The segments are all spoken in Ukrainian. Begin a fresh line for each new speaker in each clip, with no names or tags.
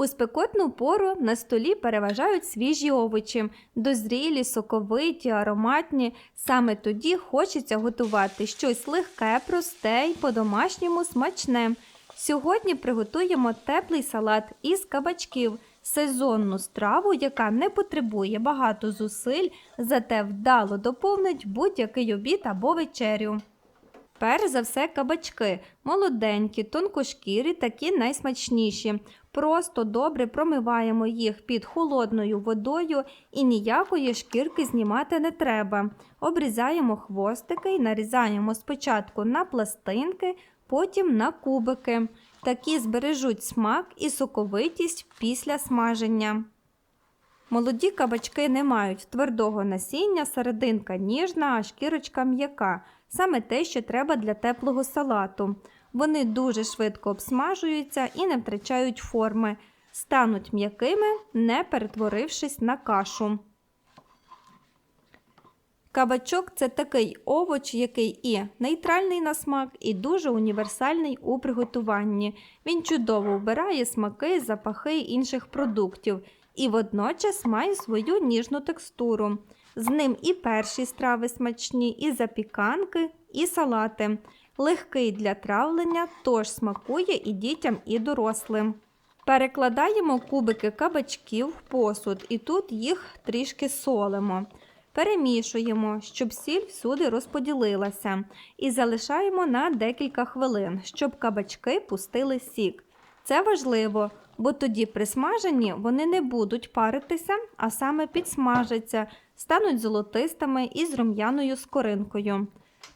У спекотну пору на столі переважають свіжі овочі, дозрілі, соковиті, ароматні. Саме тоді хочеться готувати щось легке, просте й по-домашньому смачне. Сьогодні приготуємо теплий салат із кабачків, сезонну страву, яка не потребує багато зусиль, зате вдало доповнить будь-який обід або вечерю. Перш за все кабачки, молоденькі, тонкошкірі, такі найсмачніші. Просто добре промиваємо їх під холодною водою і ніякої шкірки знімати не треба. Обрізаємо хвостики і нарізаємо спочатку на пластинки, потім на кубики. Такі збережуть смак і соковитість після смаження. Молоді кабачки не мають твердого насіння, серединка ніжна, а шкірочка м'яка. Саме те, що треба для теплого салату. Вони дуже швидко обсмажуються і не втрачають форми, стануть м'якими, не перетворившись на кашу. Кабачок це такий овоч, який і нейтральний на смак, і дуже універсальний у приготуванні. Він чудово вбирає смаки, запахи інших продуктів і водночас має свою ніжну текстуру. З ним і перші страви смачні, і запіканки, і салати. Легкий для травлення, тож смакує і дітям, і дорослим. Перекладаємо кубики кабачків в посуд і тут їх трішки солимо. Перемішуємо, щоб сіль всюди розподілилася, і залишаємо на декілька хвилин, щоб кабачки пустили сік. Це важливо, бо тоді при смаженні вони не будуть паритися, а саме підсмажаться, стануть золотистими і з рум'яною скоринкою.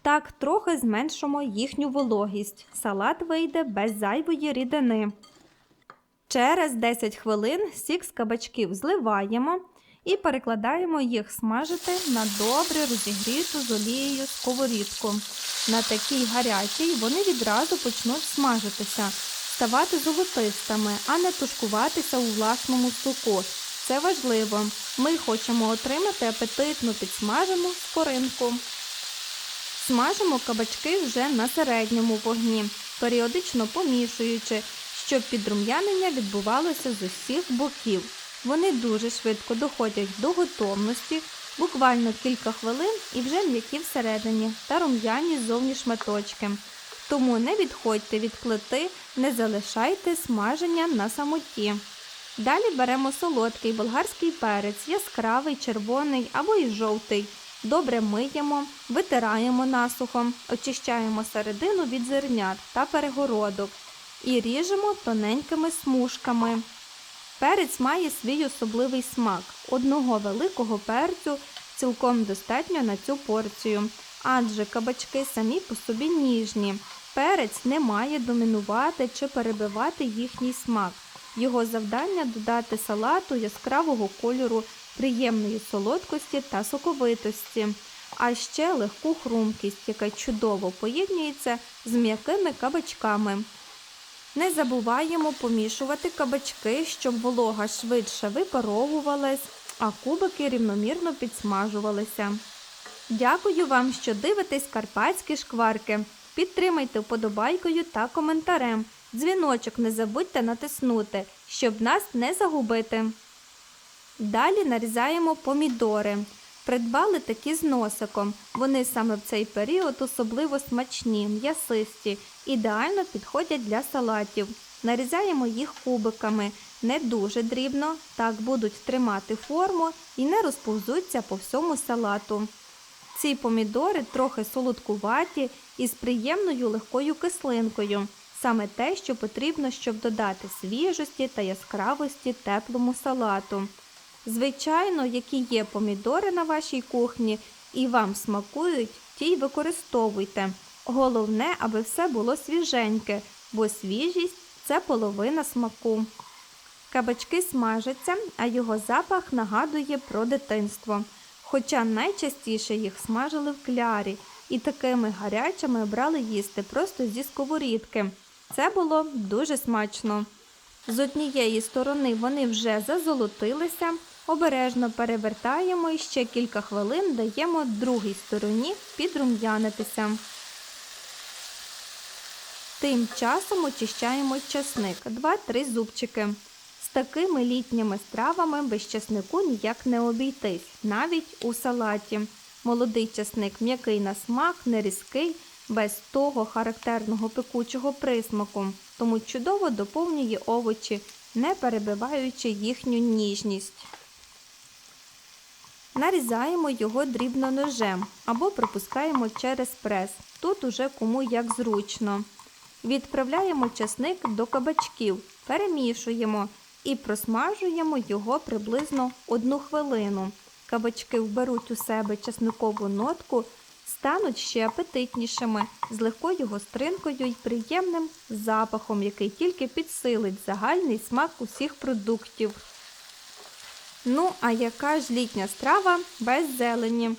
Так трохи зменшимо їхню вологість. Салат вийде без зайвої рідини. Через 10 хвилин сік з кабачків зливаємо і перекладаємо їх смажити на добре розігріту з олією сковорідку. На такій гарячій вони відразу почнуть смажитися, ставати золотистими, а не тушкуватися у власному соку. Це важливо. Ми хочемо отримати апетитну підсмажену скоринку. Смажимо кабачки вже на середньому вогні, періодично помішуючи, щоб підрум'янення відбувалося з усіх боків. Вони дуже швидко доходять до готовності, буквально кілька хвилин і вже м'які всередині та рум'яні ззовні шматочки. Тому не відходьте від плити, не залишайте смаження на самоті. Далі беремо солодкий болгарський перець, яскравий, червоний або і жовтий. Добре миємо, витираємо насухо, очищаємо середину від зернят та перегородок і ріжемо тоненькими смужками. Перець має свій особливий смак. Одного великого перцю цілком достатньо на цю порцію, адже кабачки самі по собі ніжні. Перець не має домінувати чи перебивати їхній смак. Його завдання додати салату яскравого кольору, приємної солодкості та соковитості, а ще легку хрумкість, яка чудово поєднується з м'якими кабачками. Не забуваємо помішувати кабачки, щоб волога швидше випаровувалась, а кубики рівномірно підсмажувалися. Дякую вам, що дивитесь карпатські шкварки. Підтримайте вподобайкою та коментарем. Дзвіночок не забудьте натиснути, щоб нас не загубити. Далі нарізаємо помідори. Придбали такі з носиком. Вони саме в цей період особливо смачні, м'ясисті, ідеально підходять для салатів. Нарізаємо їх кубиками, не дуже дрібно, так будуть тримати форму і не розповзуться по всьому салату. Ці помідори трохи солодкуваті і з приємною легкою кислинкою. Саме те, що потрібно, щоб додати свіжості та яскравості теплому салату. Звичайно, які є помідори на вашій кухні і вам смакують, ті й використовуйте. Головне, аби все було свіженьке, бо свіжість це половина смаку. Кабачки смажаться, а його запах нагадує про дитинство. Хоча найчастіше їх смажили в клярі і такими гарячими брали їсти просто зі сковорідки. Це було дуже смачно. З однієї сторони вони вже зазолотилися, обережно перевертаємо і ще кілька хвилин даємо другій стороні підрум'янитися. Тим часом очищаємо часник 2-3 зубчики. Такими літніми стравами без часнику ніяк не обійтись, навіть у салаті. Молодий часник м'який на смак, не різкий, без того характерного пекучого присмаку, тому чудово доповнює овочі, не перебиваючи їхню ніжність. Нарізаємо його дрібно ножем або пропускаємо через прес. Тут уже кому як зручно. Відправляємо часник до кабачків, перемішуємо і просмажуємо його приблизно одну хвилину. Кабачки вберуть у себе часникову нотку, стануть ще апетитнішими, з легкою гостринкою і приємним запахом, який тільки підсилить загальний смак усіх продуктів. Ну, а яка ж літня страва без зелені?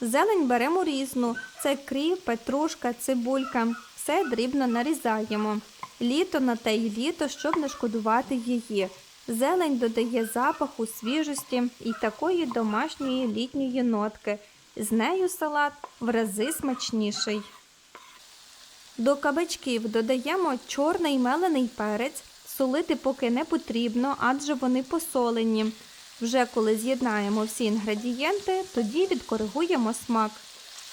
Зелень беремо різну: це кріп, петрушка, цибулька. Все дрібно нарізаємо. Літо на те й літо, щоб не шкодувати її. Зелень додає запаху, свіжості і такої домашньої літньої нотки. З нею салат в рази смачніший. До кабачків додаємо чорний мелений перець, солити поки не потрібно, адже вони посолені. Вже коли з'єднаємо всі інгредієнти, тоді відкоригуємо смак.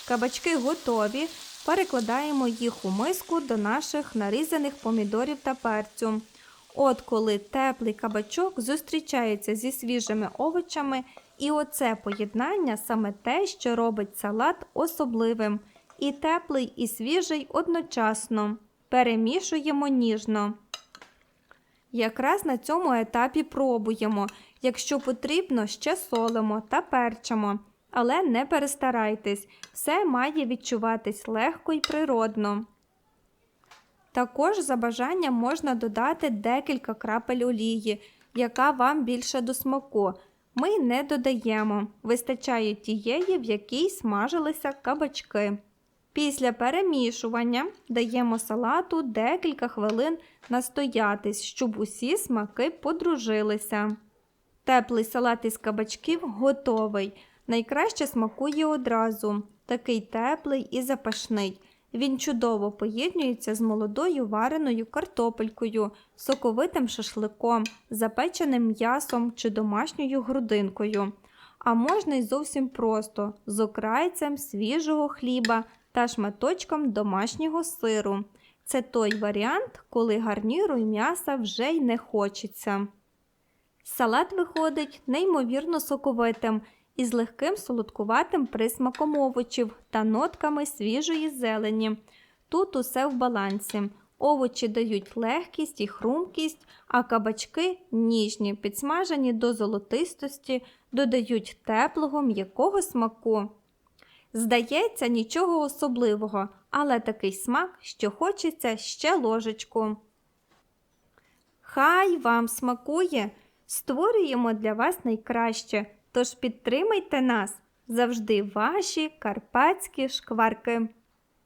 Кабачки готові, перекладаємо їх у миску до наших нарізаних помідорів та перцю. От коли теплий кабачок зустрічається зі свіжими овочами, і оце поєднання саме те, що робить салат особливим. І теплий, і свіжий одночасно. Перемішуємо ніжно. Якраз на цьому етапі пробуємо. Якщо потрібно, ще солимо та перчимо. Але не перестарайтесь, все має відчуватись легко і природно. Також за бажанням можна додати декілька крапель олії, яка вам більше до смаку. Ми не додаємо, вистачає тієї, в якій смажилися кабачки. Після перемішування даємо салату декілька хвилин настоятись, щоб усі смаки подружилися. Теплий салат із кабачків готовий. Найкраще смакує одразу. Такий теплий і запашний. Він чудово поєднується з молодою вареною картопелькою, соковитим шашликом, запеченим м'ясом чи домашньою грудинкою. А можна й зовсім просто з окрайцем свіжого хліба та шматочком домашнього сиру. Це той варіант, коли гарніру й м'яса вже й не хочеться. Салат виходить неймовірно соковитим із легким солодкуватим присмаком овочів та нотками свіжої зелені. Тут усе в балансі. Овочі дають легкість і хрумкість, а кабачки ніжні, підсмажені до золотистості, додають теплого м'якого смаку. Здається, нічого особливого, але такий смак, що хочеться ще ложечку. Хай вам смакує! Створюємо для вас найкраще, тож підтримайте нас завжди ваші карпатські шкварки.